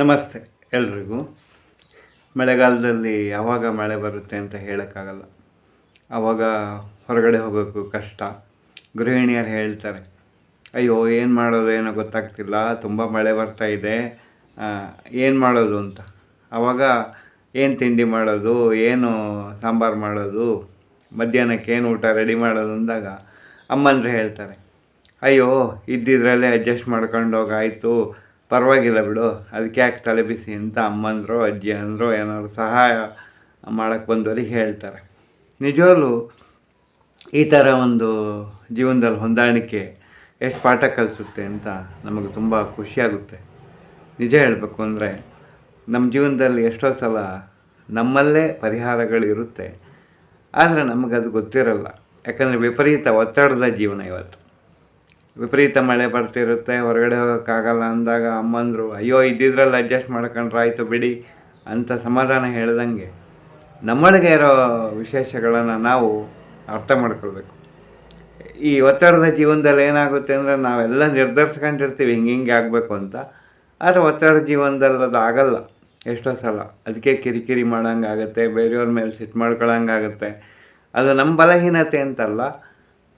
ನಮಸ್ತೆ ಎಲ್ರಿಗೂ. ಮಳೆಗಾಲದಲ್ಲಿ ಯಾವಾಗ ಮಳೆ ಬರುತ್ತೆ ಅಂತ ಹೇಳೋಕ್ಕಾಗಲ್ಲ. ಆವಾಗ ಹೊರಗಡೆ ಹೋಗೋಕ್ಕೂ ಕಷ್ಟ. ಗೃಹಿಣಿಯರು ಹೇಳ್ತಾರೆ, ಅಯ್ಯೋ, ಏನು ಮಾಡೋದು ಏನೋ ಗೊತ್ತಾಗ್ತಿಲ್ಲ, ತುಂಬ ಮಳೆ ಬರ್ತಾ ಇದೆ ಏನು ಮಾಡೋದು ಅಂತ? ಆವಾಗ ಏನು ತಿಂಡಿ ಮಾಡೋದು, ಏನು ಸಾಂಬಾರು ಮಾಡೋದು, ಮಧ್ಯಾಹ್ನಕ್ಕೆ ಏನು ಊಟ ರೆಡಿ ಮಾಡೋದು ಅಂದಾಗ ಅಮ್ಮಂದ್ರೆ ಹೇಳ್ತಾರೆ, ಅಯ್ಯೋ, ಇದ್ದಿದ್ರಲ್ಲೇ ಅಡ್ಜಸ್ಟ್ ಮಾಡ್ಕೊಂಡು ಹೋಗಾಯ್ತು ಪರವಾಗಿಲ್ಲ ಬಿಡು. ಅದಕ್ಕೆ ಯಾಕೆ ತಲೆ ಬಿಸಿ ಅಂತ ಅಮ್ಮಂದರು ಅಜ್ಜಿ ಅಂದರು ಏನಾದ್ರು ಸಹಾಯ ಮಾಡೋಕ್ಕೆ ಬಂದವರಿಗೆ ಹೇಳ್ತಾರೆ. ನಿಜವಾಗ್ಲೂ ಈ ಥರ ಒಂದು ಜೀವನದಲ್ಲಿ ಹೊಂದಾಣಿಕೆ ಎಷ್ಟು ಪಾಠ ಕಲಿಸುತ್ತೆ ಅಂತ ನಮಗೆ ತುಂಬ ಖುಷಿಯಾಗುತ್ತೆ ನಿಜ ಹೇಳಬೇಕು ಅಂದರೆ ನಮ್ಮ ಜೀವನದಲ್ಲಿ ಎಷ್ಟೋ ಸಲ ನಮ್ಮಲ್ಲೇ ಪರಿಹಾರಗಳಿರುತ್ತೆ ಆದರೆ ನಮಗದು ಗೊತ್ತಿರಲ್ಲ. ಯಾಕಂದರೆ ವಿಪರೀತ ಒತ್ತಡದ ಜೀವನ ಇವತ್ತು. ವಿಪರೀತ ಮಳೆ ಬರ್ತಿರುತ್ತೆ, ಹೊರಗಡೆ ಹೋಗೋಕ್ಕಾಗಲ್ಲ ಅಂದಾಗ ಅಮ್ಮಂದರು, ಅಯ್ಯೋ, ಇದ್ದಿದ್ರಲ್ಲಿ ಅಡ್ಜಸ್ಟ್ ಮಾಡ್ಕೊಂಡ್ರೆ ಆಯಿತು ಬಿಡಿ ಅಂತ ಸಮಾಧಾನ ಹೇಳ್ದಂಗೆ. ನಮ್ಮೊಳಗೆ ಇರೋ ವಿಶೇಷಗಳನ್ನು ನಾವು ಅರ್ಥ ಮಾಡ್ಕೊಳ್ಬೇಕು. ಈ ಒತ್ತಡದ ಜೀವನದಲ್ಲಿ ಏನಾಗುತ್ತೆ ಅಂದರೆ ನಾವೆಲ್ಲ ನಿರ್ಧರಿಸ್ಕೊಂಡಿರ್ತೀವಿ, ಹಿಂಗೆ ಹಿಂಗೆ ಆಗಬೇಕು ಅಂತ. ಆದರೆ ಒತ್ತಡ ಜೀವನದಲ್ಲಿ ಅದು ಆಗಲ್ಲ, ಎಷ್ಟೋ ಸಲ. ಅದಕ್ಕೆ ಕಿರಿಕಿರಿ ಮಾಡೋಂಗಾಗತ್ತೆ, ಬೇರೆಯವ್ರ ಮೇಲೆ ಸಿಟ್ಟು ಮಾಡ್ಕೊಳ್ಳೋಂಗಾಗತ್ತೆ ಅದು ನಮ್ಮ ಬಲಹೀನತೆ ಅಂತಲ್ಲ.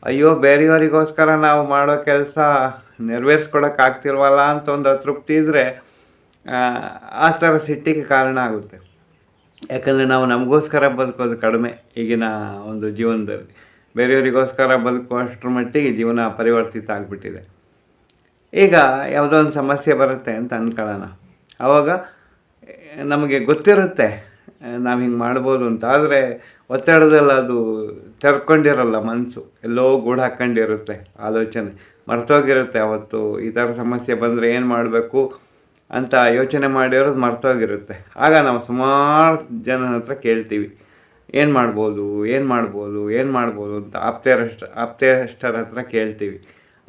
ಅಯ್ಯೋ, ಬೇರೆಯವರಿಗೋಸ್ಕರ ನಾವು ಮಾಡೋ ಕೆಲಸ ನೆರವೇರಿಸ್ಕೊಡೋಕ್ಕಾಗ್ತಿಲ್ವಲ್ಲ ಅಂತ ಒಂದು ಅತೃಪ್ತಿ ಇದ್ದರೆ ಆ ಥರ ಸಿಟ್ಟಿಗೆ ಕಾರಣ ಆಗುತ್ತೆ. ಯಾಕಂದರೆ ನಾವು ನಮಗೋಸ್ಕರ ಬದುಕೋದು ಕಡಿಮೆ ಈಗಿನ ಒಂದು ಜೀವನದಲ್ಲಿ. ಬೇರೆಯವರಿಗೋಸ್ಕರ ಬದುಕುವಷ್ಟರ ಮಟ್ಟಿಗೆ ಜೀವನ ಪರಿವರ್ತಿತ ಆಗಿಬಿಟ್ಟಿದೆ. ಈಗ ಯಾವುದೋ ಒಂದು ಸಮಸ್ಯೆ ಬರುತ್ತೆ ಅಂತ ಅಂದ್ಕೊಳ್ಳೋಣ ಆವಾಗ ನಮಗೆ ಗೊತ್ತಿರುತ್ತೆ ನಾವು ಹಿಂಗೆ ಮಾಡ್ಬೋದು ಅಂತ. ಆದರೆ ಒತ್ತಡದಲ್ಲಿ ಅದು ತೆರ್ಕೊಂಡಿರಲ್ಲ ಮನಸ್ಸು ಎಲ್ಲೋ ಗೂಡು ಹಾಕ್ಕೊಂಡಿರುತ್ತೆ ಆಲೋಚನೆ. ಮರ್ತೋಗಿರುತ್ತೆ ಅವತ್ತು. ಈ ಥರ ಸಮಸ್ಯೆ ಬಂದರೆ ಏನು ಮಾಡಬೇಕು ಅಂತ ಯೋಚನೆ ಮಾಡಿರೋದು ಮರ್ತೋಗಿರುತ್ತೆ. ಆಗ ನಾವು ಸುಮಾರು ಜನ ಹತ್ರ ಕೇಳ್ತೀವಿ. ಏನು ಮಾಡ್ಬೋದು ಏನು ಮಾಡ್ಬೋದು ಏನು ಮಾಡ್ಬೋದು ಅಂತ ಆಪ್ತೆಯರಷ್ಟ ಆಪ್ತೆಯಷ್ಟರ ಹತ್ರ ಕೇಳ್ತೀವಿ.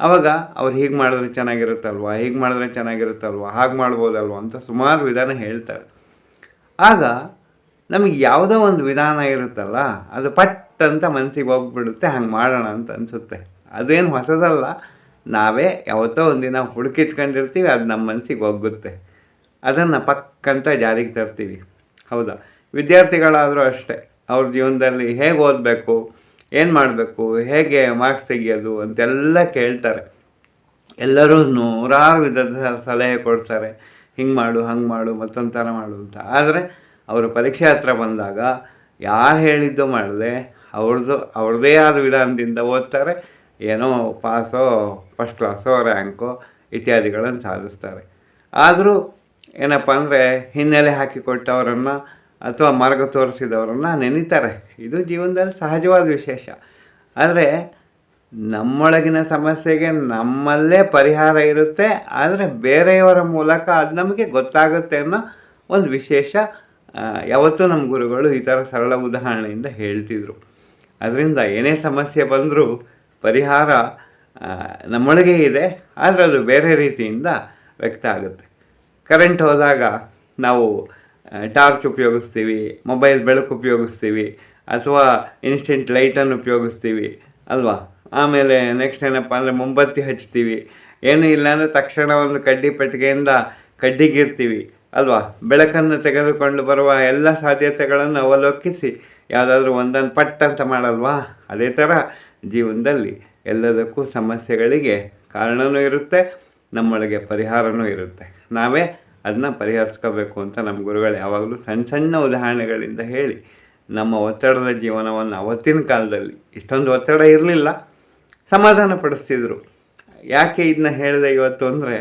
ಆವಾಗ ಅವ್ರು ಹೀಗೆ ಮಾಡಿದ್ರೆ ಚೆನ್ನಾಗಿರುತ್ತಲ್ವ, ಹೀಗೆ ಮಾಡಿದ್ರೆ ಚೆನ್ನಾಗಿರುತ್ತಲ್ವ, ಹಾಗೆ ಮಾಡ್ಬೋದಲ್ವ ಅಂತ ಸುಮಾರು ವಿಧಾನ ಹೇಳ್ತಾರೆ. ಆಗ ನಮಗೆ ಯಾವುದೋ ಒಂದು ವಿಧಾನ ಇರುತ್ತಲ್ಲ, ಅದು ಪಟ್ ಅಂತ ಮನಸ್ಸಿಗೆ ಹೋಗ್ಬಿಡುತ್ತೆ, ಹಂಗೆ ಮಾಡೋಣ ಅಂತ ಅನಿಸುತ್ತೆ. ಅದೇನು ಹೊಸದಲ್ಲ, ನಾವೇ ಯಾವತ್ತೋ ಒಂದಿನ ಹುಡುಕಿಟ್ಕೊಂಡಿರ್ತೀವಿ, ಅದು ನಮ್ಮ ಮನಸ್ಸಿಗೆ ಹೋಗುತ್ತೆ ಅದನ್ನು ಪಕ್ಕಂತ ಜಾರಿಗೆ ತರ್ತೀವಿ. ಹೌದಾ? ವಿದ್ಯಾರ್ಥಿಗಳಾದರೂ ಅಷ್ಟೇ, ಅವ್ರ ಜೀವನದಲ್ಲಿ ಹೇಗೆ ಓದಬೇಕು, ಏನು ಮಾಡಬೇಕು, ಹೇಗೆ ಮಾರ್ಕ್ಸ್ ತೆಗಿಯೋದು ಅಂತೆಲ್ಲ ಕೇಳ್ತಾರೆ. ಎಲ್ಲರೂ ನೂರಾರು ವಿಧದ ಸಲಹೆ ಕೊಡ್ತಾರೆ. ಹಿಂಗೆ ಮಾಡು, ಹಂಗೆ ಮಾಡು, ಮತ್ತೊಂದು ಥರ ಮಾಡು ಅಂತ. ಆದರೆ ಅವರು ಪರೀಕ್ಷೆ ಹತ್ರ ಬಂದಾಗ ಯಾರು ಹೇಳಿದ್ದು ಮಾಡದೆ ಅವ್ರದ್ದು ಅವ್ರದ್ದೇ ಆದ ವಿಧಾನದಿಂದ ಓದ್ತಾರೆ, ಏನೋ ಪಾಸೋ ಫಸ್ಟ್ ಕ್ಲಾಸೋ ರ್ಯಾಂಕೋ ಇತ್ಯಾದಿಗಳನ್ನು ಸಾಧಿಸ್ತಾರೆ. ಆದರೂ ಏನಪ್ಪ ಅಂದರೆ ಹಿನ್ನೆಲೆ ಹಾಕಿಕೊಟ್ಟವರನ್ನು ಅಥವಾ ಮಾರ್ಗ ತೋರಿಸಿದವರನ್ನು ನೆನೀತಾರೆ. ಇದು ಜೀವನದಲ್ಲಿ ಸಹಜವಾದ ವಿಶೇಷ. ಆದರೆ ನಮ್ಮೊಳಗಿನ ಸಮಸ್ಯೆಗೆ ನಮ್ಮಲ್ಲೇ ಪರಿಹಾರ ಇರುತ್ತೆ, ಆದರೆ ಬೇರೆಯವರ ಮೂಲಕ ಅದು ನಮಗೆ ಗೊತ್ತಾಗುತ್ತೆ ಅನ್ನೋ ಒಂದು ವಿಶೇಷ ಯಾವತ್ತೂ ನಮ್ಮ ಗುರುಗಳು ಈ ಥರ ಸರಳ ಉದಾಹರಣೆಯಿಂದ ಹೇಳ್ತಿದ್ರು. ಅದರಿಂದ ಏನೇ ಸಮಸ್ಯೆ ಬಂದರೂ ಪರಿಹಾರ ನಮ್ಮೊಳಗೆ ಇದೆ, ಆದರೆ ಅದು ಬೇರೆ ರೀತಿಯಿಂದ ವ್ಯಕ್ತ ಆಗುತ್ತೆ. ಕರೆಂಟ್ ಹೋದಾಗ ನಾವು ಟಾರ್ಚ್ ಉಪಯೋಗಿಸ್ತೀವಿ ಮೊಬೈಲ್ ಬೆಳಕು ಉಪಯೋಗಿಸ್ತೀವಿ, ಅಥವಾ ಇನ್ಸ್ಟೆಂಟ್ ಲೈಟನ್ನು ಉಪಯೋಗಿಸ್ತೀವಿ, ಅಲ್ವಾ? ಆಮೇಲೆ ನೆಕ್ಸ್ಟ್ ಏನಪ್ಪ ಅಂದರೆ ಮೊಂಬತ್ತಿ ಹಚ್ತೀವಿ. ಏನೂ ಇಲ್ಲ ಅಂದರೆ ತಕ್ಷಣ ಒಂದು ಕಡ್ಡಿ ಪೆಟ್ಟಿಗೆಯಿಂದ ಕಡ್ಡಿಗಿರ್ತೀವಿ ಅಲ್ವಾ? ಬೆಳಕನ್ನು ತೆಗೆದುಕೊಂಡು ಬರುವ ಎಲ್ಲ ಸಾಧ್ಯತೆಗಳನ್ನು ಅವಲೋಕಿಸಿ, ಯಾವುದಾದ್ರೂ ಒಂದನ್ನು ಪಟ್ ಅಂತ ಮಾಡಲ್ವಾ? ಅದೇ ಥರ ಜೀವನದಲ್ಲಿ ಎಲ್ಲದಕ್ಕೂ ಸಮಸ್ಯೆಗಳಿಗೆ ಕಾರಣವೂ ಇರುತ್ತೆ, ನಮ್ಮೊಳಗೆ ಪರಿಹಾರವೂ ಇರುತ್ತೆ. ನಾವೇ ಅದನ್ನ ಪರಿಹರಿಸ್ಕೋಬೇಕು ಅಂತ ನಮ್ಮ ಗುರುಗಳು ಯಾವಾಗಲೂ ಸಣ್ಣ ಸಣ್ಣ ಉದಾಹರಣೆಗಳಿಂದ ಹೇಳಿ ನಮ್ಮ ಒತ್ತಡದ ಜೀವನವನ್ನು ಅವತ್ತಿನ ಕಾಲದಲ್ಲಿ ಇಷ್ಟೊಂದು ಒತ್ತಡ ಇರಲಿಲ್ಲ ಸಮಾಧಾನ ಪಡಿಸ್ತಿದ್ರು ಯಾಕೆ ಇದನ್ನ ಹೇಳಿದೆ ಇವತ್ತು ಅಂದರೆ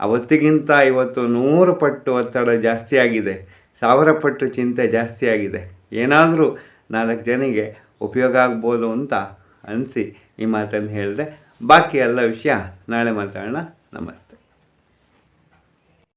ಅವತ್ತಿಗಿಂತ ಇವತ್ತು ನೂರು ಪಟ್ಟು ಒತ್ತಡ ಜಾಸ್ತಿ ಆಗಿದೆ. ಸಾವಿರ ಪಟ್ಟು ಚಿಂತೆ ಜಾಸ್ತಿ ಆಗಿದೆ. ಏನಾದರೂ ನಾಲ್ಕು ಜನಿಗೆ ಉಪಯೋಗ ಆಗ್ಬೋದು ಅಂತ ಅನಿಸಿ ಈ ಮಾತನ್ನು ಹೇಳಿದೆ. ಬಾಕಿ ಎಲ್ಲ ವಿಷಯ ನಾಳೆ ಮಾತಾಡೋಣ. ನಮಸ್ತೆ.